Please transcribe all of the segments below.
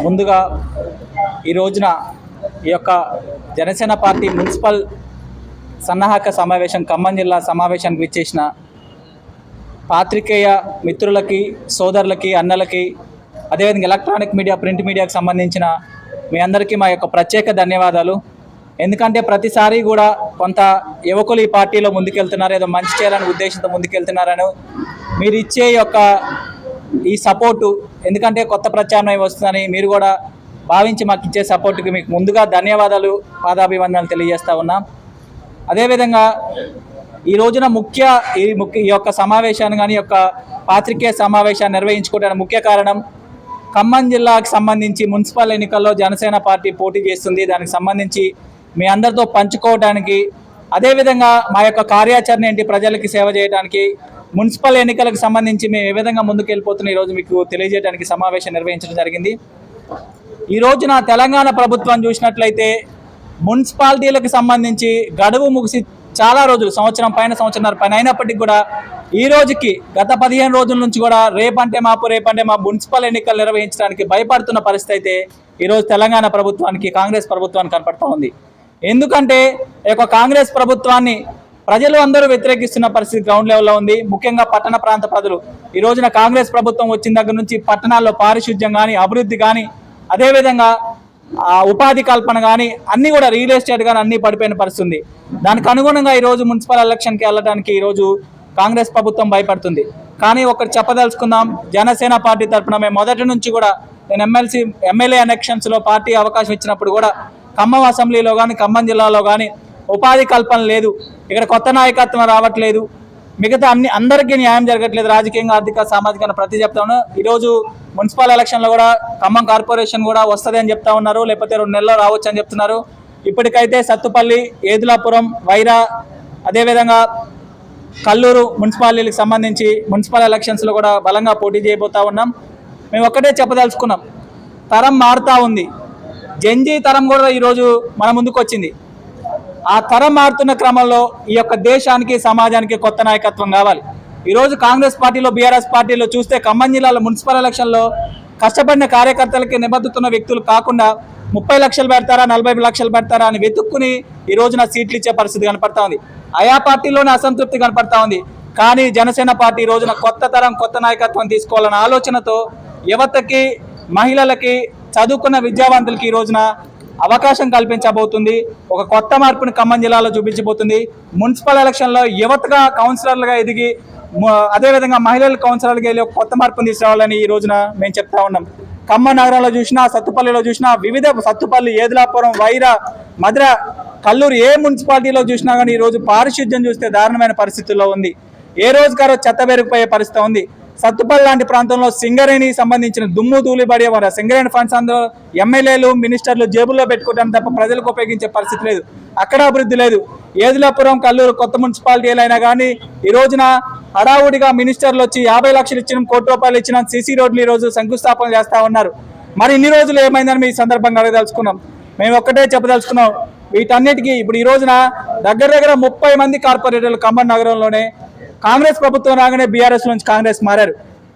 ముందుగా ఈ రోజున ఈ యొక్క జనసేన పార్టీ మున్సిపల్ సన్నాహక సమావేశం ఖమ్మం జిల్లా సమావేశానికి విచ్చేసిన పాత్రికేయ మిత్రులకి సోదరులకి అన్నలకి అదేవిధంగా ఎలక్ట్రానిక్ మీడియా ప్రింట్ మీడియాకు సంబంధించిన మీ అందరికీ మా యొక్క ప్రత్యేక ధన్యవాదాలు. ఎందుకంటే ప్రతిసారి కూడా కొంత యువకులు ఈ పార్టీలో ముందుకెళ్తున్నారు ఏదో మంచి చేయాలనే ఉద్దేశంతో ముందుకెళ్తున్నారని. మీరు ఇచ్చే యొక్క ఈ సపోర్టు ఎందుకంటే కొత్త ప్రత్యామ్నాయం వస్తుందని మీరు కూడా భావించి మాకు ఇచ్చే సపోర్టుకి మీకు ముందుగా ధన్యవాదాలు పాదాభివందనాలు తెలియజేస్తూ ఉన్నాం. అదేవిధంగా ఈ రోజున ముఖ్య ఈ ముఖ్య ఈ యొక్క సమావేశాన్ని కానీ యొక్క పాత్రికేయ సమావేశాన్ని నిర్వహించుకోవడానికి ముఖ్య కారణం ఖమ్మం జిల్లాకు సంబంధించి మున్సిపల్ ఎన్నికల్లో జనసేన పార్టీ పోటీ చేస్తుంది. దానికి సంబంధించి మీ అందరితో పంచుకోవడానికి అదేవిధంగా మా యొక్క కార్యాచరణ ఏంటి ప్రజలకి సేవ చేయడానికి మున్సిపల్ ఎన్నికలకు సంబంధించి మేము ఏ విధంగా ముందుకెళ్ళిపోతున్న ఈరోజు మీకు తెలియజేయడానికి సమావేశం నిర్వహించడం జరిగింది. ఈ రోజున తెలంగాణ ప్రభుత్వం చూసినట్లయితే మున్సిపాలిటీలకు సంబంధించి గడువు ముగిసి చాలా రోజులు సంవత్సరం పైన సంవత్సరం పైన అయినప్పటికీ కూడా ఈ రోజుకి గత పదిహేను రోజుల నుంచి కూడా రేపంటే మాపు రేపంటే మా మున్సిపల్ ఎన్నికలు నిర్వహించడానికి భయపడుతున్న పరిస్థితి అయితే ఈరోజు తెలంగాణ ప్రభుత్వానికి కాంగ్రెస్ ప్రభుత్వానికి కనపడుతూ ఉంది. ఎందుకంటే ఈ యొక్క కాంగ్రెస్ ప్రభుత్వాన్ని ప్రజలు అందరూ వ్యతిరేకిస్తున్న పరిస్థితి గ్రౌండ్ లెవెల్లో ఉంది. ముఖ్యంగా పట్టణ ప్రాంత ప్రజలు. ఈ రోజున కాంగ్రెస్ ప్రభుత్వం వచ్చిన దగ్గర నుంచి పట్టణాల్లో పారిశుద్ధ్యం కానీ అభివృద్ధి కానీ అదేవిధంగా ఉపాధి కల్పన కానీ అన్ని కూడా రియల్ ఎస్టేట్ కానీ అన్ని పడిపోయిన పరిస్థితి ఉంది. దానికి అనుగుణంగా ఈరోజు మున్సిపల్ ఎలక్షన్కి వెళ్ళడానికి ఈరోజు కాంగ్రెస్ ప్రభుత్వం భయపడుతుంది. కానీ ఒకటి చెప్పదలుచుకుందాం. జనసేన పార్టీ తరఫున మేము మొదటి నుంచి కూడా నేను ఎమ్మెల్సీ ఎమ్మెల్యే ఎలక్షన్స్లో పార్టీ అవకాశం ఇచ్చినప్పుడు కూడా ఖమ్మం అసెంబ్లీలో కానీ ఖమ్మం జిల్లాలో కానీ ఉపాధి కల్పన లేదు. ఇక్కడ కొత్త నాయకత్వం రావట్లేదు. మిగతా అన్ని అందరికీ న్యాయం జరగట్లేదు. రాజకీయంగా ఆర్థిక సామాజికంగా ప్రతి చెప్తాను ఈరోజు మున్సిపల్ ఎలక్షన్లో కూడా ఖమ్మం కార్పొరేషన్ కూడా వస్తుంది అని చెప్తా ఉన్నారు. లేకపోతే రెండు నెలల్లో రావచ్చు అని చెప్తున్నారు. ఇప్పటికైతే సత్తుపల్లి ఏదులాపురం వైరా అదేవిధంగా కల్లూరు మున్సిపాలిటీలకు సంబంధించి మున్సిపల్ ఎలక్షన్స్లో కూడా బలంగా పోటీ చేయబోతా ఉన్నాం. మేము ఒక్కటే చెప్పదలుచుకున్నాం. తరం మారుతూ ఉంది. జంజీ తరం కూడా ఈరోజు మన ముందుకు వచ్చింది ఆ తరం మారుతున్న క్రమంలో ఈ యొక్క దేశానికి సమాజానికి కొత్త నాయకత్వం కావాలి. ఈరోజు కాంగ్రెస్ పార్టీలో బీఆర్ఎస్ పార్టీలో చూస్తే ఖమ్మం జిల్లాలో మున్సిపల్ ఎలక్షన్లో కష్టపడిన కార్యకర్తలకి నిబద్ధతున్న వ్యక్తులు కాకుండా ముప్పై లక్షలు పెడతారా నలభై లక్షలు పెడతారా అని వెతుక్కుని ఈ రోజున సీట్లు ఇచ్చే పరిస్థితి కనపడతా ఉంది. ఆయా పార్టీలోనే అసంతృప్తి కనపడతా ఉంది. కానీ జనసేన పార్టీ ఈ రోజున కొత్త తరం కొత్త నాయకత్వం తీసుకోవాలన్న ఆలోచనతో యువతకి మహిళలకి చదువుకున్న విద్యావంతులకి ఈ రోజున అవకాశం కల్పించబోతుంది. ఒక కొత్త మార్పుని ఖమ్మం జిల్లాలో చూపించబోతుంది. మున్సిపల్ ఎలక్షన్లో యువతగా కౌన్సిలర్లుగా ఎదిగి మ- అదేవిధంగా మహిళలు కౌన్సిలర్లుగా వెళ్ళి ఒక కొత్త మార్పుని తీసుకురావాలని ఈ రోజున మేము చెప్తా ఉన్నాం. ఖమ్మం నగరంలో చూసినా సత్తుపల్లిలో చూసినా వివిధ సత్తుపల్లి ఏదులాపురం వైరా మధుర కల్లూరు ఏ మున్సిపాలిటీలో చూసినా కానీ ఈ రోజు పారిశుద్ధ్యం చూస్తే దారుణమైన పరిస్థితుల్లో ఉంది. ఏ రోజుకారో చెత్త పెరిగిపోయే పరిస్థితి ఉంది. సత్తుపల్లి లాంటి ప్రాంతంలో సింగరేణి సంబంధించిన దుమ్ము ధూళి వారు సింగరేణి ఫండ్స్ అందరూ ఎమ్మెల్యేలు మినిస్టర్లు జేబుల్లో పెట్టుకోవడం తప్ప ప్రజలకు ఉపయోగించే పరిస్థితి లేదు. అక్కడ అభివృద్ధి లేదు. ఏదులాపురం కల్లూరు కొత్త మున్సిపాలిటీలు అయినా కానీ ఈ రోజున హడావుడిగా మినిస్టర్లు వచ్చి యాభై లక్షలు ఇచ్చిన కోటి రూపాయలు ఇచ్చిన సీసీ రోడ్లు ఈ రోజు శంకుస్థాపన చేస్తా ఉన్నారు. మరి ఇన్ని రోజులు ఏమైందని మీ సందర్భంగా అడగదలుచుకున్నాం. మేము ఒక్కటే చెప్పదలుచుకున్నాం. వీటన్నిటికీ ఇప్పుడు ఈ రోజున దగ్గర దగ్గర ముప్పై మంది కార్పొరేటర్లు ఖమ్మం నగరంలోనే కాంగ్రెస్ ప్రభుత్వం రాగానే బీఆర్ఎస్ నుంచి కాంగ్రెస్ మారారు.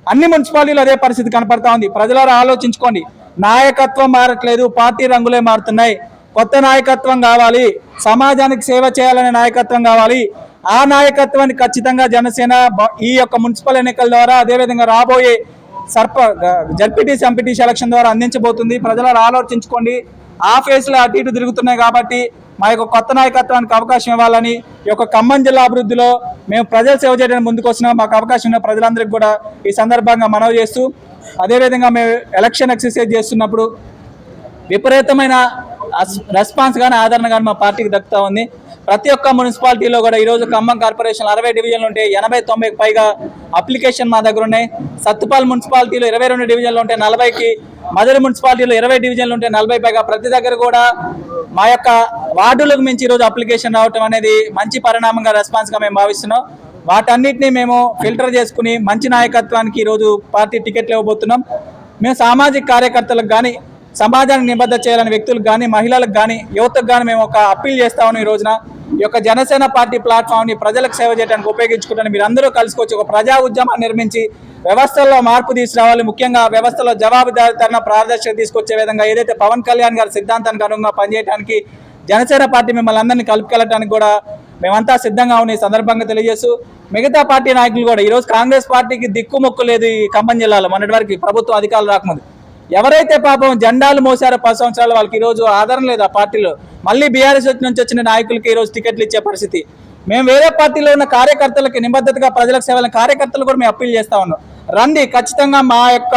అన్ని మున్సిపాలిటీలు అదే పరిస్థితి కనపడతా ఉంది. ప్రజలారా ఆలోచించుకోండి. నాయకత్వం మారట్లేదు. పార్టీ రంగులే మారుతున్నాయి. కొత్త నాయకత్వం కావాలి. సమాజానికి సేవ చేయాలనే నాయకత్వం కావాలి. ఆ నాయకత్వాన్ని ఖచ్చితంగా జనసేన బ- ఈ యొక్క మున్సిపల్ ఎన్నికల ద్వారా అదేవిధంగా రాబోయే సర్ప జడ్పీటీసీ ఎంపీటీసీ ఎలక్షన్ ద్వారా అందించబోతుంది. ప్రజలారా ఆలోచించుకోండి. ఆ ఫేస్లో అటు ఇటు తిరుగుతున్నాయి కాబట్టి మా యొక్క కొత్త నాయకత్వానికి అవకాశం ఇవ్వాలని ఈ యొక్క ఖమ్మం జిల్లా అభివృద్ధిలో మేము ప్రజల సేవ చేయడానికి ముందుకు మాకు అవకాశం ఉన్న ప్రజలందరికీ కూడా ఈ సందర్భంగా మనవి చేస్తూ అదేవిధంగా మేము ఎలక్షన్ ఎక్సర్సైజ్ చేస్తున్నప్పుడు విపరీతమైన రెస్పాన్స్ కానీ ఆదరణ కానీ మా పార్టీకి దక్కుతా ఉంది. ప్రతి ఒక్క మున్సిపాలిటీలో కూడా ఈరోజు ఖమ్మం కార్పొరేషన్ అరవై డివిజన్లు ఉంటే ఎనభై తొంభైకి పైగా అప్లికేషన్ మా దగ్గర ఉన్నాయి. సత్తుపాల్ మున్సిపాలిటీలో ఇరవై రెండు డివిజన్లు ఉంటే నలభైకి మధుర మున్సిపాలిటీలో ఇరవై డివిజన్లు ఉంటే నలభై పైగా. ప్రతి దగ్గర కూడా మా యొక్క వార్డులకు మించి ఈరోజు అప్లికేషన్ రావటం అనేది మంచి పరిణామంగా రెస్పాన్స్గా మేము భావిస్తున్నాం. వాటన్నిటిని మేము ఫిల్టర్ చేసుకుని మంచి నాయకత్వానికి ఈరోజు పార్టీ టికెట్లు ఇవ్వబోతున్నాం. మేము సామాజిక కార్యకర్తలకు కానీ సమాజాన్ని నిబద్ధ చేయాలని వ్యక్తులకు కానీ మహిళలకు కానీ యువతకు కానీ మేము ఒక అప్పీల్ చేస్తామని ఈ రోజున ఈ యొక్క జనసేన పార్టీ ప్లాట్ఫామ్ని ప్రజలకు సేవ చేయడానికి ఉపయోగించుకుంటాను మీరు అందరూ కలుసుకొచ్చి ఒక ప్రజా ఉద్యమాన్ని నిర్మించి వ్యవస్థల్లో మార్పు తీసుకురావాలి. ముఖ్యంగా వ్యవస్థలో జవాబుదారీతన పారదర్శక తీసుకొచ్చే విధంగా ఏదైతే పవన్ కళ్యాణ్ గారి సిద్ధాంతానికి అనుగుణంగా పనిచేయడానికి జనసేన పార్టీ మిమ్మల్ని అందరినీ కలుపుకెళ్ళడానికి కూడా మేమంతా సిద్ధంగా ఉన్న ఈ సందర్భంగా తెలియజేస్తూ మిగతా పార్టీ నాయకులు కూడా ఈరోజు కాంగ్రెస్ పార్టీకి దిక్కుమొక్కు లేదు ఈ ఖమ్మం జిల్లాలో. మొన్నటి వరకు ప్రభుత్వం అధికారులు రాకముందు. ఎవరైతే పాపం జెండాలు మోసారో పది సంవత్సరాలు వాళ్ళకి ఈరోజు ఆదరణ లేదు ఆ పార్టీలో మళ్ళీ బీఆర్ఎస్ నుంచి వచ్చిన నాయకులకి ఈరోజు టికెట్లు ఇచ్చే పరిస్థితి. మేము వేరే పార్టీలో ఉన్న కార్యకర్తలకి నిబద్ధతగా ప్రజలకు సేవలను కార్యకర్తలు కూడా మేము అప్పీల్ చేస్తా ఉన్నాం. రండి ఖచ్చితంగా మా యొక్క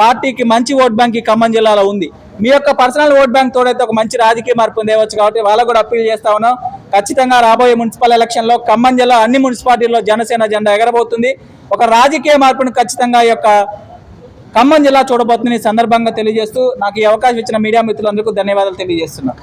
పార్టీకి మంచి ఓట్ బ్యాంక్ ఈ ఖమ్మం జిల్లాలో ఉంది. మీ యొక్క పర్సనల్ ఓట్ బ్యాంక్ తోడైతే ఒక మంచి రాజకీయ మార్పు తేవచ్చు కాబట్టి వాళ్ళకు కూడా అప్పీల్ చేస్తా ఉన్నాం. ఖచ్చితంగా రాబోయే మున్సిపల్ ఎలక్షన్లో ఖమ్మం జిల్లా అన్ని మున్సిపాలిటీల్లో జనసేన జెండా ఎగరబోతుంది. ఒక రాజకీయ మార్పును ఖచ్చితంగా ఈ యొక్క ఖమ్మం జిల్లా చూడబోతుంది ఈ సందర్భంగా తెలియజేస్తూ నాకు ఈ అవకాశం ఇచ్చిన మీడియా మిత్రులందరికీ ధన్యవాదాలు తెలియజేస్తున్నాను.